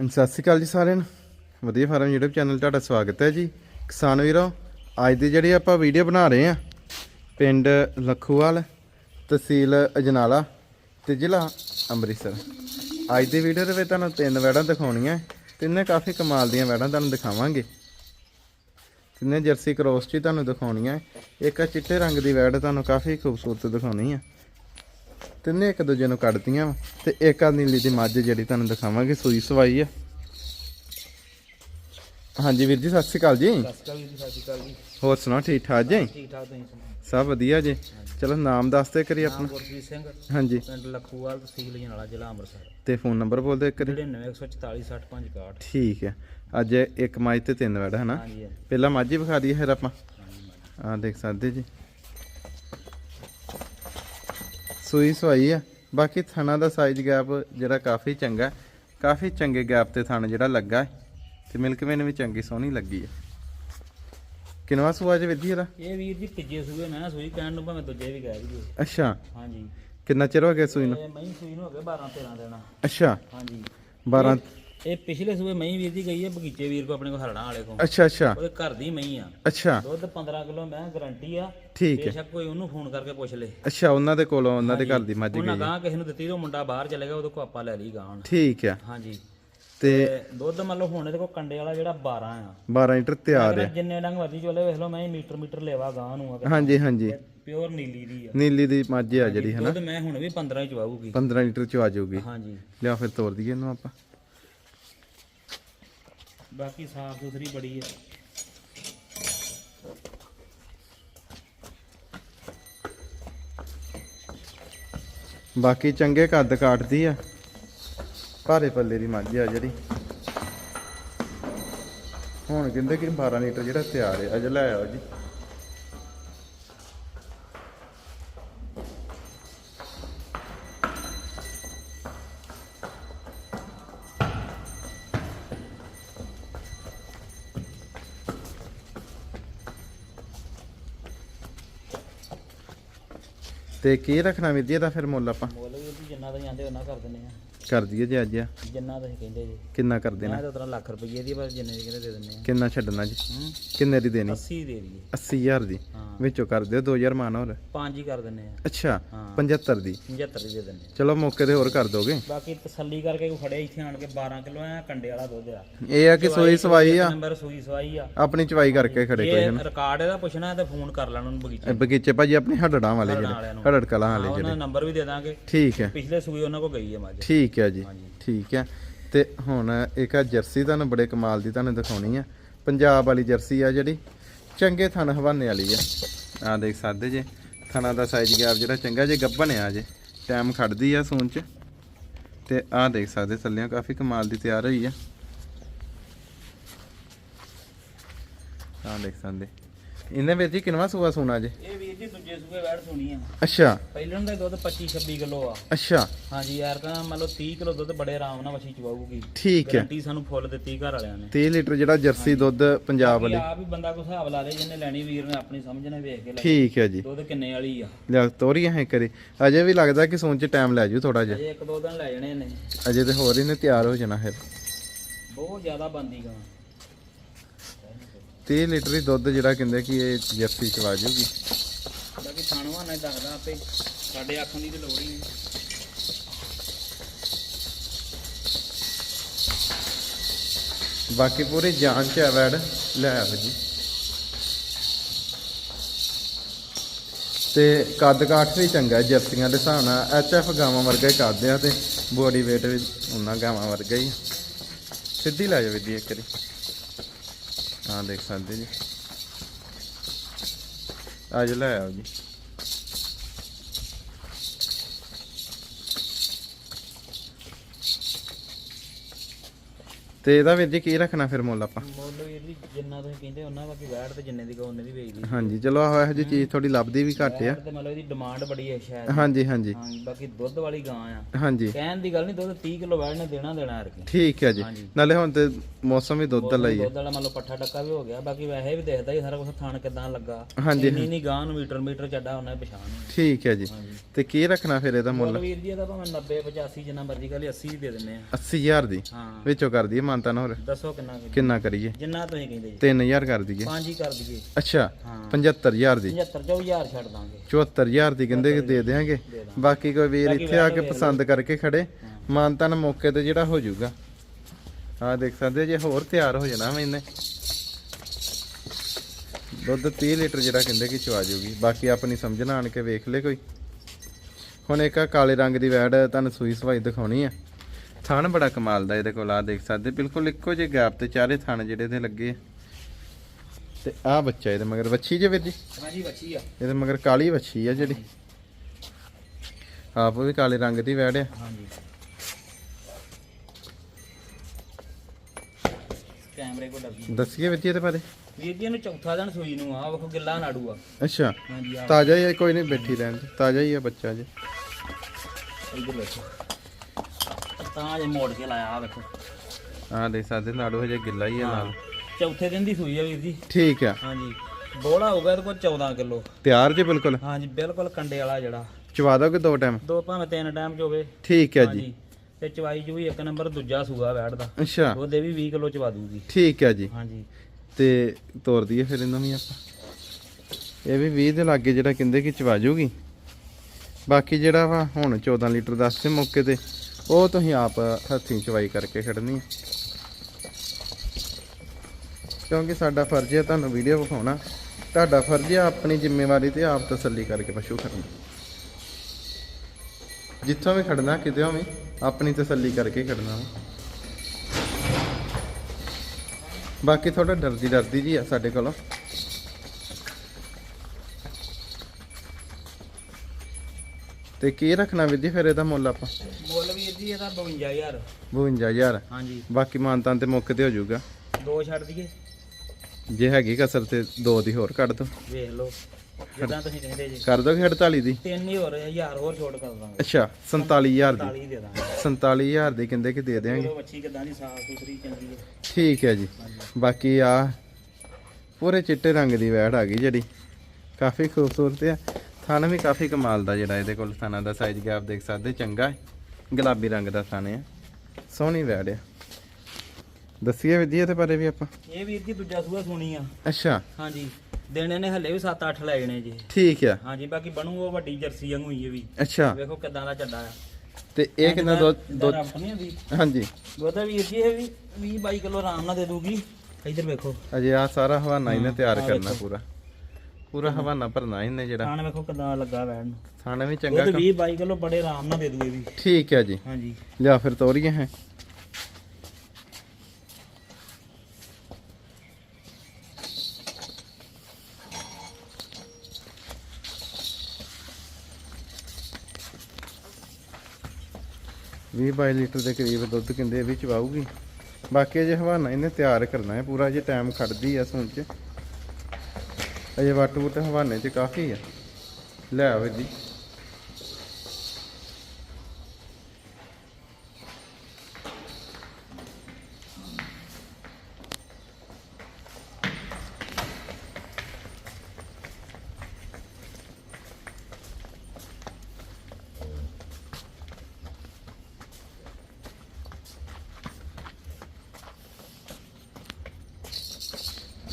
ਸਤਿ ਸ਼੍ਰੀ ਅਕਾਲ ਜੀ ਸਾਰਿਆਂ ਨੂੰ। ਵਧੀਆ ਫਾਰਮ YouTube ਚੈਨਲ ਤੁਹਾਡਾ ਸਵਾਗਤ ਹੈ ਜੀ। ਕਿਸਾਨ ਵੀਰੋ, ਅੱਜ ਦੀ ਜਿਹੜੀ ਆਪਾਂ ਵੀਡੀਓ ਬਣਾ ਰਹੇ ਆ ਪਿੰਡ ਲਖੂਵਾਲ, ਤਹਿਸੀਲ ਅਜਨਾਲਾ ਤੇ ਜ਼ਿਲ੍ਹਾ ਅੰਮ੍ਰਿਤਸਰ। ਅੱਜ ਦੀ ਵੀਡੀਓ ਦੇ ਵਿੱਚ ਤੁਹਾਨੂੰ ਤਿੰਨ ਵੈੜਾਂ ਦਿਖਾਉਣੀਆਂ, ਤਿੰਨੇ ਕਾਫੀ ਕਮਾਲ ਦੀਆਂ ਵੈੜਾਂ ਤੁਹਾਨੂੰ ਦਿਖਾਵਾਂਗੇ। ਤਿੰਨੇ ਜਰਸੀ ਕ੍ਰੋਸ ਚ ਹੀ ਤੁਹਾਨੂੰ ਦਿਖਾਉਣੀਆਂ, ਇੱਕ ਆ ਚਿੱਟੇ ਰੰਗ ਦੀ ਵੈੜ ਤੁਹਾਨੂੰ ਕਾਫੀ ਖੂਬਸੂਰਤ ਦਿਖਾਉਣੀ ਆ। ਤਿੰਨੇ ਇੱਕ ਦੂਜੇ ਨੂੰ ਕੱਢਦੀਆਂ ਵਾਂ ਤੇ ਇੱਕ ਆ ਨੀਲੀ ਦੀ ਮੱਝ ਜਿਹੜੀ ਤੁਹਾਨੂੰ ਦਿਖਾਵਾਂਗੇ ਸੂਈ ਸਵਾਈ ਆ। ਹਾਂਜੀ ਵੀਰ ਜੀ ਸਤਿ ਸ਼੍ਰੀ ਅਕਾਲ ਜੀ। ਹੋਰ ਸੁਣਾਓ ਠੀਕ ਠਾਕ ਜੀ? ਠੀਕ ਠਾਕ ਤੁਸੀਂ ਸੁਣਾਓ? ਸਭ ਵਧੀਆ ਜੀ। ਚਲੋ ਨਾਮ ਦੱਸਦੇ ਕਰੀ ਆਪਣਾ। ਸਿੰਘ। ਹਾਂਜੀ। ਪਿੰਡ ਲਖੂਵਾਲ ਤਹਿਸੀਲ ਜਨਾਲਾ ਜ਼ਿਲ੍ਹਾ ਅੰਮ੍ਰਿਤਸਰ। ਤੇ ਫੋਨ ਨੰਬਰ ਬੋਲ ਦਿਓ ਇੱਕ ਵਾਰੀ। 9914460561 ਠੀਕ ਹੈ ਅੱਜ ਇੱਕ ਮੱਝ ਤੇ ਤਿੰਨ ਵੜ ਹਨਾ? ਪਹਿਲਾਂ ਮੱਝ ਵਿਖਾ ਦਈਏ ਫਿਰ ਆਪਾਂ। ਆ ਦੇਖ ਸਕਦੇ ਜੀ। ਸੂਈ ਸਵਾਈ ਆ। ਬਾਕੀ ਥਣਾ ਦਾ ਸਾਈਜ਼ ਗੈਪ ਜਿਹੜਾ ਕਾਫੀ ਚੰਗਾ। ਕਾਫੀ ਚੰਗੇ ਗੈਪ ਤੇ ਥਣ ਜਿਹੜਾ ਲੱਗਾ ਤੇ ਮਿਲਕ ਵੇਨ ਵੀ ਚੰਗੀ ਸੋਹਣੀ ਲੱਗੀ ਹੈ। ਕਿਨਵਾ ਸੂਆ ਚ ਵਿਧੀ ਇਹਦਾ? ਇਹ ਵੀਰ ਜੀ ਤੀਜੇ ਸੂਏ ਮੈਂ ਸੂਈ ਕਹਿਣ ਨੂੰ ਭਾਵੇਂ ਦੂਜੇ ਵੀ ਕਹਿ ਦਈਏ। ਅੱਛਾ। ਹਾਂਜੀ। ਕਿੰਨਾ ਚਿਰ ਹੋ ਗਿਆ ਸੂਈ ਨੂੰ? ਇਹ ਮਹੀਂ ਸੂਈ ਨੂੰ ਹੋ ਗਏ 12 13 ਦਿਨ। ਅੱਛਾ। ਹਾਂਜੀ। 12 ਇਹ ਪਿਛਲੇ ਸੂਏ ਮਹੀਂ ਵੀਰ ਦੀ ਗਈ ਹੈ ਬਗੀਚੇ ਵੀਰ ਕੋ ਆਪਣੇ ਕੋ ਹਰੜਾਂ ਵਾਲੇ ਕੋ ਅੱਛਾ ਅੱਛਾ। ਉਹਦੇ ਘਰ ਦੀ ਮਹੀਂ ਆ। ਅੱਛਾ। ਦੁੱਧ 15 ਕਿਲੋ ਮੈਂ ਗਾਰੰਟੀ ਆ। ਠੀਕ ਹੈ। ਬੇਸ਼ੱਕ ਕੋਈ ਉਹਨੂੰ ਫੋਨ ਕਰਕੇ ਪੁੱਛ ਲੇ। ਅੱਛਾ ਉਹਨਾਂ ਦੇ ਕੋਲੋਂ ਉਹਨਾਂ ਦੇ ਘਰ ਦੀ ਮੱਝ ਉਹਨਾਂ ਗਈ ਗਾਂ ਕਿਸੇ ਨੂੰ ਦਿੱਤੀ ਉਹ ਮੁੰਡਾ ਬਾਹਰ ਚਲੇ ਗਿਆ ਉਹਦੇ ਕੋ ਆਪਾਂ ਲੈ ਲਈ ਗਾਂ ਠੀਕ ਆ ਹਾਂਜੀ। ਤੇ ਦੁੱਧ ਮੰਨ ਲਓ ਹੁਣ ਇਹਦੇ ਕੋ ਕੰਡੇ ਵਾਲਾ ਜਿਹੜਾ 12 ਆ। 12 ਲੀਟਰ ਤਿਆਰ ਆ ਜਿੰਨੇ ਡੰਗ ਮਰਜ਼ੀ ਚੋਲੇ ਵੇਖ ਲਓ ਮੈਂ ਮੀਟਰ ਮੀਟਰ ਲੈਵਾ ਗਾਂ ਨੂੰ ਆ ਹਾਂਜੀ ਹਾਂਜੀ। ਪਿਓਰ ਨੀਲੀ ਦੀ ਆ। ਨੀਲੀ ਦੀ ਮੱਝ ਆ ਜਿਹੜੀ ਹਨਾ? ਦੁੱਧ ਮੈਂ ਹੁਣ ਵੀ 15 ਹੀ ਚਵਾਊਗੀ। 15 ਲੀਟਰ ਚ ਆ ਜਾਊਗੀ। ਹਾਂਜੀ। ਲਿਆ ਫਿਰ ਤੋੜ ਦਈਏ ਇਹਨੂੰ ਆਪਾਂ। ਬਾਕੀ ਸਾਫ਼ ਸੁਥਰੀ ਬੜੀ ਹੈ ਬਾਕੀ ਚੰਗੇ ਕੱਦ ਕਾਟਦੀ ਆ। ਭਾਰੇ ਪੱਲੇ ਦੀ ਮੱਝ ਆ ਜਿਹੜੀ। ਹੁਣ ਕਹਿੰਦੇ ਕਿ 12 ਲੀਟਰ ਜਿਹੜਾ ਤਿਆਰ ਹੈ ਅਜ ਲੈ ਆਓ ਜੀ। ਤੇ ਕੀ ਰੱਖਣਾ ਵੀਰ ਜੀ ਇਹਦਾ ਫਿਰ ਮੁੱਲ ਆਪਾਂ? ਮੁੱਲ ਵੀ ਜਿੰਨਾ ਦਾ ਜਾਂਦੇ ਉਹਨਾਂ ਕਰ ਦਿੰਦੇ ਆ। ਕਰ ਦਈਏ ਜੀ ਅੱਜ? ਜਿੰਨਾ ਤੁਸੀਂ ਕਹਿੰਦੇ ਜੀ। ਕਿੰਨਾ ਕਰ ਦੇਣਾ? ਮੈਂ ਤਾਂ ਉਤਰਾ ਲੱਖ ਰੁਪਏ ਦੀ ਪਰ ਜਿੰਨੇ ਦੀ ਕਹਿੰਦੇ ਦੇ ਦਿੰਦੇ ਆ। ਕਿੰਨਾ ਛੱਡਣਾ ਜੀ? ਹੂੰ। ਕਿੰਨੇ ਦੀ ਦੇਣੀ? 80 ਦੇ ਦਈਏ। 80000 ਦੀ। ਹਾਂ। ਵਿੱਚੋਂ ਕਰ ਦਿਓ 2000 ਮਾਨ ਹੋਰ। ਪੰਜ ਹੀ ਕਰ ਦਿੰਦੇ ਆ। ਅੱਛਾ ਹਾਂ। 75 ਦੀ। 75 ਦੀ ਦੇ ਦਿੰਦੇ ਆ। ਚਲੋ ਮੌਕੇ ਤੇ ਹੋਰ ਕਰ ਦੋਗੇ? ਬਾਕੀ ਤਸੱਲੀ ਕਰਕੇ ਕੋਈ ਫੜਿਆ ਇੱਥੇ ਆਣ ਕੇ 12 ਕਿਲੋ ਆ ਕੰਡੇ ਵਾਲਾ ਦੁੱਧ ਆ। ਇਹ ਆ ਕਿ ਸੋਈ ਸਵਾਈ ਆ? ਨੰਬਰ ਸੂਈ ਸਵਾਈ ਆ। ਆਪਣੀ ਚਵਾਈ ਕਰਕੇ ਖੜੇ ਕੋਈ ਜੇ ਰਿਕਾਰਡ ਇਹਦਾ ਪੁੱਛਣਾ ਹੈ ਤਾਂ ਫੋਨ ਕਰ ਲੈਣ ਉਹਨੂੰ ਬਗੀਚੇ ਇਹ ਬਗੀਚੇ ਭਾਜੀ ਆਪਣੇ ਹੜੜਾਂ ਵਾਲੇ ਵਾਲਿਆਂ ਜਿਹੜੇ ਨੂੰ। ਹੜੜ ਕਲਾਂ ਵਾਲੇ ਉਹਨਾਂ ਦਾ ਨੰਬਰ ਵੀ ਦੇ ਦਾਂਗੇ। ਠੀਕ ਹੈ। ਪਿਛਲੇ ਸੂਈ ਉਹਨਾਂ ਕੋ ਗਈ ਹੈ ਮੱਝ। ਠੀਕ ਹੈ ਜੀ ਠੀਕ ਹੈ। ਤੇ ਹੁਣ ਇੱਕ ਆ ਜਰਸੀ ਤੁਹਾਨੂੰ ਬੜੇ ਕਮਾਲ ਦੀ ਤੁਹਾਨੂੰ ਦਿਖਾਉਣੀ ਆ। ਪੰਜਾਬ ਵਾਲੀ ਜਰਸੀ ਆ ਜਿਹੜੀ ਚੰਗੇ ਥਣ ਹਵਾਨੇ ਵਾਲੀ ਆ। ਆ ਦੇਖ ਸਕਦੇ ਜੇ ਥਣਾ ਦਾ ਸਾਈਜ਼ ਗੈਪ ਜਿਹੜਾ ਚੰਗਾ ਜੇ ਗੱਭਣ ਆ ਜੇ। ਟਾਈਮ ਖੜਦੀ ਆ ਸੂਨ ਚ। ਤੇ ਆ ਦੇਖ ਸਕਦੇ ਥੱਲਿਆਂ ਕਾਫੀ ਕਮਾਲ ਦੀ ਤਿਆਰ ਹੋਈ ਆ। ਆ ਦੇਖ ਸਕਦੇ ਇਹਨੇ ਵਿੱਚ ਹੀ ਕਿੰਨਵਾ ਸੂਆ ਸੋਨਾ ਜੇ? ਵੀਰ ਜੀ ਦੂਜੇ ਸੂਏ ਵੈੜ ਸੁਣੀ ਆ। ਅੱਛਾ। ਪਹਿਲਾਂ ਦਾ ਦੁੱਧ 25 26 ਕਿਲੋ ਆ। ਅੱਛਾ। ਹਾਂਜੀ ਯਾਰ ਤਾਂ ਮੰਨ ਲਓ 30 ਕਿਲੋ ਦੁੱਧ ਬੜੇ ਆਰਾਮ ਨਾਲ ਵਛੀ ਚਵਾਊਗੀ ਠੀਕ ਹੈ। ਗਰੰਟੀ ਸਾਨੂੰ ਫੁੱਲ ਦਿੱਤੀ ਘਰ ਵਾਲਿਆਂ ਨੇ। 30 ਲੀਟਰ ਜਿਹੜਾ ਜਰਸੀ ਦੁੱਧ ਪੰਜਾਬ ਵਾਲੀ। ਆਪ ਹੀ ਬੰਦਾ ਕੋਈ ਹਿਸਾਬ ਲਾ ਦੇ ਜਿਹਨੇ ਲੈਣੀ ਵੀਰ ਨੇ ਆਪਣੀ ਸਮਝ ਨਾਲ ਵੇਖ ਕੇ ਲੈ ਠੀਕ ਹੈ ਜੀ। ਦੁੱਧ ਕਿੰਨੇ ਵਾਲੀ ਆ। ਲਿਆ ਤੋਰੀ ਹੈ ਕਰੇ ਅਜੇ ਵੀ ਲੱਗਦਾ ਕਿ ਚ ਟਾਈਮ ਲੈ ਜੂ ਥੋੜਾ ਜਿਹਾ। ਅਜੇ ਇੱਕ ਦੋ ਦਿਨ ਲੈ ਜਾਣੇ ਨੇ। ਅਜੇ ਤੇ ਹੋਰ ਇਹਨੇ ਤਿਆਰ ਹੋ ਜਾਣਾ ਫਿਰ। ਬਹੁਤ ਜ਼ਿਆਦਾ ਬੰਦੀ ਗਾ। 30 ਲੀਟਰ ਹੀ ਦੁੱਧ ਜਿਹੜਾ ਕਹਿੰਦੇ ਕਿ ਇਹ ਜਰਸੀ ਚ ਆ ਜਾਊਗੀ। ਬਾਕੀ ਥਾਣਵਾ ਨਾ ਦੱਸਦਾ ਆਪੇ। ਸਾਡੇ ਆਖਣ ਦੀ ਤੇ ਲੋੜ ਹੀ ਨਹੀਂ। ਬਾਕੀ ਪੂਰੀ ਜਾਨ ਚ ਵੈੜ ਲੈ ਆਓ ਜੀ। ਤੇ ਕੱਦ ਕਾਠ ਵੀ ਚੰਗਾ ਜਰਸੀਆਂ ਦੇ ਹਿਸਾਬ ਨਾਲ ਐਚ ਐਫ ਗਾਵਾਂ ਵਰਗਾ ਹੀ ਕਰਦੇ ਆ ਤੇ ਬੋਡੀ weight ਵੀ ਉਹਨਾਂ ਗਾਵਾਂ ਵਰਗਾ ਹੀ। ਸਿੱਧੀ ਲੈ ਜਾਵੇ ਦੀ ਇੱਕ ਵਾਰੀ। ਹਾਂ ਦੇਖ ਸਕਦੇ ਜੀ। ਅੱਜ ਲੈ ਆਓ ਜੀ। ਤੇ ਇਹਦਾ ਵੀਰ ਜੀ ਕੀ ਰੱਖਣਾ ਫਿਰ ਮੁੱਲ ਆਪਾਂ? ਮੁੱਲ ਵੀਰ ਜੀ ਜਿੰਨਾ ਤੁਸੀਂ ਕਹਿੰਦੇ ਉਹਨਾਂ ਬਾਕੀ ਵੈਟ ਤੇ ਜਿੰਨੇ ਦੀ ਉਹਨੇ ਦੀ ਵੇਚ ਲਈ ਹਾਂਜੀ ਚਲੋ ਆਹੋ ਇਹੋ ਜਿਹੀ ਚੀਜ਼ ਥੋੜੀ ਲੱਭਦੀ ਵੀ ਘੱਟ ਆ। ਵੈਟ ਤੇ ਮਤਲਬ ਇਹਦੀ ਡਿਮਾਂਡ ਬੜੀ ਹੈ ਸ਼ਾਇਦ। ਹਾਂਜੀ ਹਾਂਜੀ। ਬਾਕੀ ਦੁੱਧ ਵਾਲੀ ਗਾਂ ਆ। ਹਾਂਜੀ। ਕਹਿਣ ਦੀ ਗੱਲ ਨਹੀਂ ਦੁੱਧ 30 ਕਿਲੋ ਵੈਟ ਨੇ ਦੇਣਾ ਦੇਣਾ ਯਾਰ ਠੀਕ ਹੈ ਜੀ। ਨਾਲੇ ਹੁਣ ਤੇ ਮੌਸਮ ਵੀ ਦੁੱਧ ਹੀ ਹੈ। ਦੁੱਧ ਵਾਲਾ ਮੰਨ ਲਓ ਪੱਠਾ ਟੱਕਾ ਵੀ ਹੋ ਗਿਆ। ਬਾਕੀ ਵੈਸੇ ਵੀ ਦਿਖਦਾ ਹੀ ਸਾਰਾ ਕੁਝ ਥਾਣ ਕਿਦਾਂ ਲੱਗਾ। ਹਾਂਜੀ ਇੰਨੀ ਨਹੀਂ ਗਾਂ ਨੂੰ ਮੀਟਰ ਮੀਟਰ ਚੱਡਾ ਉਹਨਾਂ ਦੀ ਪਛਾਣ ਹੈ। ਠੀਕ ਹੈ ਜੀ। ਤੇ ਕੀ ਰੱਖਣਾ ਫਿਰ ਇਹਦਾ ਮੁੱਲ? ਵੀਰ ਜੀ ਇਹਦਾ ਭਾਵੇਂ 90 85 ਜਿੰਨਾ ਮਰਜ਼ੀ ਕਰੀ 80 ਵੀ ਦੇ ਦਿੰਨੇ ਆ। 80000 ਦੀ। ਹਾਂ। ਵਿੱਚੋਂ ਕਰ ਦਈਏ ਮਾਨਤਾ ਨਾ ਹੋਰ? ਦੱਸੋ ਕਿੰਨਾ ਕੁ? ਕਿੰਨਾ ਕਰੀਏ? ਜਿੰਨਾ ਤੁਸੀਂ ਕਹਿੰਦੇ ਜੀ। 3000 ਕਰ ਦਈਏ। ਪੰਜ ਹੀ ਕਰ ਦਈਏ। ਅੱਛਾ ਹਾਂ। 75000 ਦੀ। 75 24000 ਛੱਡ ਦਾਂਗੇ। 74000 ਦੀ ਕਹਿੰਦੇ ਕਿ ਦੇ ਦੇਾਂਗੇ। ਬਾਕੀ ਕੋਈ ਵੀਰ ਇੱਥੇ ਆ ਕੇ। ਪਸੰਦ ਕਰਕੇ ਖੜੇ। ਮਾਨਤਾ ਨਾ ਮੌਕੇ ਤੇ ਜਿਹੜਾ ਹੋ ਜਾਊਗਾ। ਆ ਦੇਖ ਸਕਦੇ ਜੇ ਹੋਰ ਤਿਆਰ ਹੋ ਜਾਣਾ ਮੈਨੇ ਦੁੱਧ 30 ਲੀਟਰ ਜਿਹੜਾ ਕਹਿੰਦੇ ਕਿ ਚਵਾ ਜਾਊਗੀ। ਬਾਕੀ ਆਪਣੀ ਸਮਝਣਾ ਆਣ ਕੇ ਵੇਖ ਲੈ ਕੋਈ। ਹੁਣ ਇੱਕ ਆ ਕਾਲੇ ਰੰਗ ਦੀ ਵੈੜ ਤੁਹਾਨੂੰ ਸੂਈ ਸਵਾਈ ਦਿਖਾਉਣੀ ਆ। ਥਣ ਬੜਾ ਕਮਾਲ ਦਾ ਇਹਦੇ ਕੋਲ ਆ ਦੇਖ ਸਕਦੇ ਬਿਲਕੁਲ ਇੱਕੋ ਜਿਹੇ ਗੈਪ ਤੇ ਚਾਰੇ ਥਣ ਜਿਹੜੇ ਇਹਦੇ ਲੱਗੇ ਆ। ਤੇ ਆ ਬੱਚਾ ਇਹਦੇ ਮਗਰ ਵੱਛੀ ਜੇ ਵੀਰ ਜੀ? ਹਾਂਜੀ ਬੱਚੀ ਆ। ਇਹਦੇ ਮਗਰ ਕਾਲੀ ਵੱਛੀ ਆ ਜਿਹੜੀ। ਆਪ ਵੀ ਕਾਲੇ ਰੰਗ ਦੀ ਵੈੜ ਆ। ਹਾਂਜੀ। ਕੈਮਰੇ ਕੋ ਡਰਦੀ ਦੱਸੀਏ ਵਿੱਚ ਇਹਦੇ ਬਾਰੇ। ਵੀਰ ਜੀ ਇਹਨੂੰ ਚੌਥਾ ਦਿਨ ਸੂਈ ਨੂੰ ਆ ਵੇਖੋ ਗਿੱਲਾ ਨਾੜੂ ਆ। ਅੱਛਾ। ਹਾਂਜੀ ਤਾਜ਼ਾ ਹੀ ਆ ਕੋਈ ਨਹੀਂ ਬੈਠੀ ਰਹਿਣ ਦੇ। ਤਾਜ਼ਾ ਹੀ ਆ ਬੱਚਾ ਜੀ। ਇਧਰ ਤਾਂ ਜੇ ਮੋੜ ਕੇ ਲਾਇਆ ਆ ਵੇਖੋ। ਦੇਖ ਸਕਦੇ ਨਾੜੂ ਹਜੇ ਗਿੱਲਾ ਹੀ ਆ ਨਾਲ। ਚੌਥੇ ਦਿਨ ਦੀ ਸੂਈ ਆ ਵੀਰ ਜੀ। ਠੀਕ ਆ। ਹਾਂਜੀ। ਬੋਲਾ ਹੋਊਗਾ ਇਹਦੇ ਕੋਲ 14 ਕਿਲੋ। ਤਿਆਰ ਜੀ ਬਿਲਕੁਲ? ਹਾਂਜੀ ਬਿਲਕੁਲ ਕੰਡੇ ਵਾਲਾ ਜਿਹੜਾ। ਚਵਾ ਦੋਗੇ ਦੋ ਟਾਈਮ ਦੋ ਭਾਵੇਂ ਤਿੰਨ ਟਾਈਮ ਚ ਹੋਵੇ। ਠੀਕ ਹੈ ਜੀ। ਤੇ ਚਵਾਈ ਜੂਈ ਇੱਕ ਨੰਬਰ ਦੂਜਾ ਸੂਆ ਬੈਠਦਾ ਅੱਛਾ। ਉਹਦੇ ਵੀ 20 ਕਿਲੋ ਚਵਾ ਦੂਗੀ। ਠੀਕ ਹੈ ਜੀ। ਹਾਂਜੀ। ਤੇ ਤੋਰ ਦਈਏ ਫਿਰ ਇਹਨੂੰ ਵੀ ਆਪਾਂ। ਇਹ ਵੀ 20 ਦੇ ਲਾਗੇ ਜਿਹੜਾ ਕਹਿੰਦੇ ਕਿ ਚਵਾ ਜੂਗੀ। ਬਾਕੀ ਜਿਹੜਾ ਵਾ ਹੁਣ 14 ਲੀਟਰ ਦੱਸਦੇ ਮੌਕੇ ਤੇ। ਉਹ ਤੁਸੀਂ ਆਪ ਹੱਥੀਂ ਚਵਾਈ ਕਰਕੇ ਖੜਨੀ। ਕਿਉਂਕਿ ਸਾਡਾ ਫਰਜ਼ ਹੈ ਤੁਹਾਨੂੰ ਵੀਡੀਓ ਵਿਖਾਉਣਾ। ਤੁਹਾਡਾ ਫਰਜ਼ ਹੈ ਆਪਣੀ ਜ਼ਿੰਮੇਵਾਰੀ ਤੇ ਆਪ ਤਸੱਲੀ ਕਰਕੇ ਪਸ਼ੂ ਖੜਨਾ। ਜਿੱਥੋਂ ਵੀ ਖੜਨਾ ਕਿਤੇ ਵੀ ਆਪਣੀ ਤਸੱਲੀ ਕਰਕੇ ਹੀ ਖੜਨਾ ਬਾਕੀ ਥੋੜਾ ਡਰਦੀ ਡਰਦੀ ਜੀ ਆ ਸਾਡੇ ਕੋਲੋਂ। ਤੇ ਕੀ ਰੱਖਣਾ ਵੀਰ ਜੀ ਫਿਰ ਇਹਦਾ ਮੁੱਲ ਆਪਾਂ? ਮੁੱਲ ਵੀਰ ਜੀ ਇਹਦਾ 52000 52000 ਹਾਂਜੀ। ਬਾਕੀ ਮਾਨਤਾਂ ਤੇ ਮੌਕੇ ਤੇ ਹੋ ਜਾਊਗਾ। ਦੋ ਛੱਡ ਦਈਏ। ਜੇ ਹੈਗੀ ਕਸਰ ਤੇ ਦੋ ਦੀ ਹੋਰ ਕੱਢ ਦੋ। ਵੇਖ ਲਓ। ਜਿੱਦਾਂ ਤੁਸੀਂ ਕਹਿੰਦੇ ਜੀ। ਕਰ ਦੋਗੇ 48 ਦੀ? ਤਿੰਨ ਹੀ ਹੋਰ ਹਜ਼ਾਰ ਹੋਰ ਛੋਟ ਕਰ ਦਾਂਗੇ। ਅੱਛਾ 47000 ਦੀ। 40 ਦੇ ਦਾਂਗੇ। 47000 ਦੀ ਕਹਿੰਦੇ ਕਿ ਦੇ ਦੇਾਂਗੇ ਬੱਚੀ ਕਿਦਾਂ ਦੀ ਸਾਫ਼ ਸੁਥਰੀ ਚੰਗੀ ਹੈ। ਠੀਕ ਹੈ ਜੀ। ਬਾਕੀ ਆ ਪੂਰੇ ਚਿੱਟੇ ਰੰਗ ਦੀ ਵੈੜ ਆ ਗਈ ਜਿਹੜੀ। ਕਾਫੀ ਖੂਬਸੂਰਤ ਆ। ਥਣ ਵੀ ਕਾਫੀ ਕਮਾਲ ਦਾ ਜਿਹੜਾ ਇਹਦੇ ਕੋਲ ਥਾਣਾ ਦਾ ਸਾਈਜ਼ ਗੈਪ ਦੇਖ ਸਕਦੇ ਚੰਗਾ ਹੈ। ਗੁਲਾਬੀ ਰੰਗ ਦਾ ਥਣ ਆ ਸੋਹਣੀ ਵੈੜ ਆ ਦੱਸੀਏ ਵਿਧੀ ਇਹਦੇ ਬਾਰੇ ਵੀ ਆਪਾਂ। ਇਹ ਵੀਰ ਜੀ ਦੂਜਾ ਸੂਆ ਸੁਣੀ ਆ। ਅੱਛਾ। ਹਾਂਜੀ। ਦੇਣੇ ਨੇ ਹੱਲੇ ਵੀ 7-8 ਲੈ ਜਣੇ ਜੀ। ਠੀਕ ਆ। ਹਾਂਜੀ ਬਾਕੀ ਬਣੂ ਉਹ ਵੱਡੀ ਜਰਸੀ ਵਾਂਗੂ ਹੀ ਇਹ ਵੀ। ਅੱਛਾ। ਵੇਖੋ ਕਿਦਾਂ ਦਾ ਚੱਡਾ ਆ। ਤੇ ਇਹ ਕਿੰਨਾ ਨਹੀਂ ਹੁੰਦੀ ਹਾਂਜੀ। ਦੁੱਧ ਵੀਰ ਜੀ ਇਹ ਵੀ 20 22 ਕਿਲੋ ਆਰਾਮ ਨਾਲ ਦੇ ਦੂਗੀ। ਇੱਧਰ ਵੇਖੋ। ਅਜੇ ਆ ਸਾਰਾ ਹਵਾਨਾ ਇਹਨੇ ਤਿਆਰ ਕਰਨਾ। ਪੂਰਾ। ਪੂਰਾ ਹਵਾਨਾ ਭਰਨਾ ਇਹਨੇ ਜਿਹੜਾ। ਖਾਣ ਵੇਖੋ ਕਿਦਾਂ ਲੱਗਾ ਵੈਣ। ਨੂੰ ਥਾਣਾ ਵੀ ਚੰਗਾ ਦੁੱਧ ਕੰਮ। 20 22 ਕਿਲੋ ਬੜੇ ਆਰਾਮ ਨਾਲ ਦੇ ਦੂ ਇਹ ਵੀ। ਠੀਕ ਹੈ ਜੀ। ਹਾਂਜੀ। ਲਿਆ ਫਿਰ ਤੋਰੀਏ ਹੈ। ਵੀਹ ਬਾਈ ਲੀਟਰ ਦੇ ਕਰੀਬ ਦੁੱਧ ਕਿੰਦੇ ਵੀ ਚਵਾਊਗੀ ਬਾਕੀ ਅਜੇ ਹਵਾਨਾ ਇਹਨੇ ਤਿਆਰ ਕਰਨਾ ਹੈ। ਪੂਰਾ ਜੇ ਟਾਈਮ ਖੜਦੀ ਆ ਸੂਣ ਚ। ਅਜੇ ਵੱਟ ਵੁੱਟ ਹਵਾਨੇ ਚ ਕਾਫੀ ਆ। ਲੈ ਆਵੇ ਜੀ।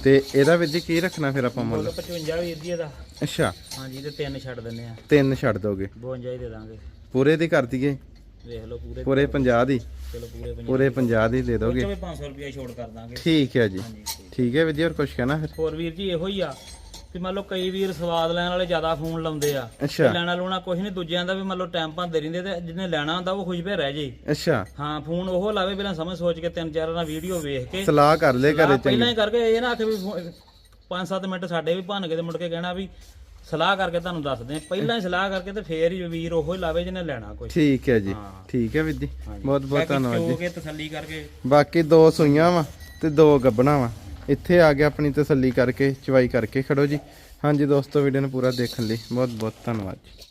ਤੇ ਇਹਦਾ ਵਿੱਚ ਕੀ ਰੱਖਣਾ ਫਿਰ ਆਪਾਂ ਮੁੱਲ? ਮੁੱਲ 55 ਵੀਰ ਜੀ ਇਹਦਾ। ਅੱਛਾ। ਹਾਂਜੀ ਤੇ ਤਿੰਨ ਛੱਡ ਦਿੰਨੇ ਆ। ਤਿੰਨ ਛੱਡ ਦੋਗੇ। 52 ਹੀ ਦੇ ਦਾਂਗੇ। ਪੂਰੇ ਦੀ ਕਰ ਦਈਏ? ਵੇਖ ਲਓ ਪੂਰੇ ਪੂਰੇ 50 ਦੀ? ਚਲੋ ਪੂਰੇ 50 ਪੂਰੇ 50 ਦੀ ਦੇ ਦੋਗੇ। ਚੋਂ 500 ਰੁਪਏ ਛੋੜ ਕਰ ਦਾਂਗੇ। ਠੀਕ ਹੈ ਜੀ। ਠੀਕ ਹੈ ਵਿਧੀ ਹੋਰ ਕੁਝ ਕਹਿਣਾ ਫਿਰ? ਹੋਰ ਵੀਰ ਜੀ ਇਹੋ ਹੀ ਆ। ਕਿ ਮੰਨ ਲਓ ਕਈ ਵੀਰ ਸਵਾਦ ਲੈਣ ਵਾਲੇ ਜ਼ਿਆਦਾ ਫੋਨ ਲਾਉਂਦੇ ਆ। ਅੱਛਾ। ਲੈਣਾ ਲੂਣਾ ਕੁਝ ਨਹੀਂ ਦੂਜਿਆਂ ਦਾ ਵੀ ਮੰਨ ਲਓ ਟਾਈਮ ਭਾਂਦੇ ਰਹਿੰਦੇ ਤੇ ਜਿਹਨੇ ਲੈਣਾ ਹੁੰਦਾ ਉਹ ਖੁਸ਼ ਪੇ ਰਹਿ ਜੇ। ਅੱਛਾ। ਹਾਂ ਫੋਨ ਉਹ ਲਾਵੇ ਪਹਿਲਾਂ ਸਮਝ ਸੋਚ ਕੇ ਤਿੰਨ ਚਾਰ ਨਾਲ ਵੀਡੀਓ ਵੇਖ ਕੇ। ਸਲਾਹ ਕਰ ਲੈ ਘਰੇ ਸਲਾਹ ਪਹਿਲਾਂ ਚੰਗੀ ਹੀ ਕਰਕੇ ਇਹ ਨਾ ਆਖੇ ਵੀ 5-7 ਮਿੰਟ ਸਾਡੇ ਵੀ ਭੰਨ ਕੇ ਤੇ ਮੁੜ ਕੇ ਕਹਿਣਾ ਵੀ ਸਲਾਹ ਕਰਕੇ ਤੁਹਾਨੂੰ ਦੱਸਦੇ ਹਾਂ ਪਹਿਲਾਂ ਹੀ ਸਲਾਹ ਕਰਕੇ ਤੇ ਫੇਰ ਹੀ ਵੀਰ ਉਹੋ ਹੀ ਲਾਵੇ ਜਿਹਨੇ ਲੈਣਾ ਕੁਝ ਠੀਕ ਹੈ ਜੀ। ਠੀਕ ਹੈ ਜੀ ਬਹੁਤ ਬਹੁਤ ਧੰਨਵਾਦ ਜੀ। ਤਸੱਲੀ ਕਰਕੇ। ਬਾਕੀ ਦੋ ਸੂਈਆਂ ਵਾ ਤੇ ਦੋ ਗੱਬਣਾ ਵਾ। ਇੱਥੇ ਆ ਕੇ ਆਪਣੀ ਤਸੱਲੀ ਕਰਕੇ ਚਵਾਈ ਕਰਕੇ। ਖੜੋ ਜੀ। ਹਾਂਜੀ ਦੋਸਤੋ ਵੀਡੀਓ ਨੂੰ ਪੂਰਾ ਦੇਖਣ ਲਈ ਬਹੁਤ ਬਹੁਤ ਧੰਨਵਾਦ ਜੀ।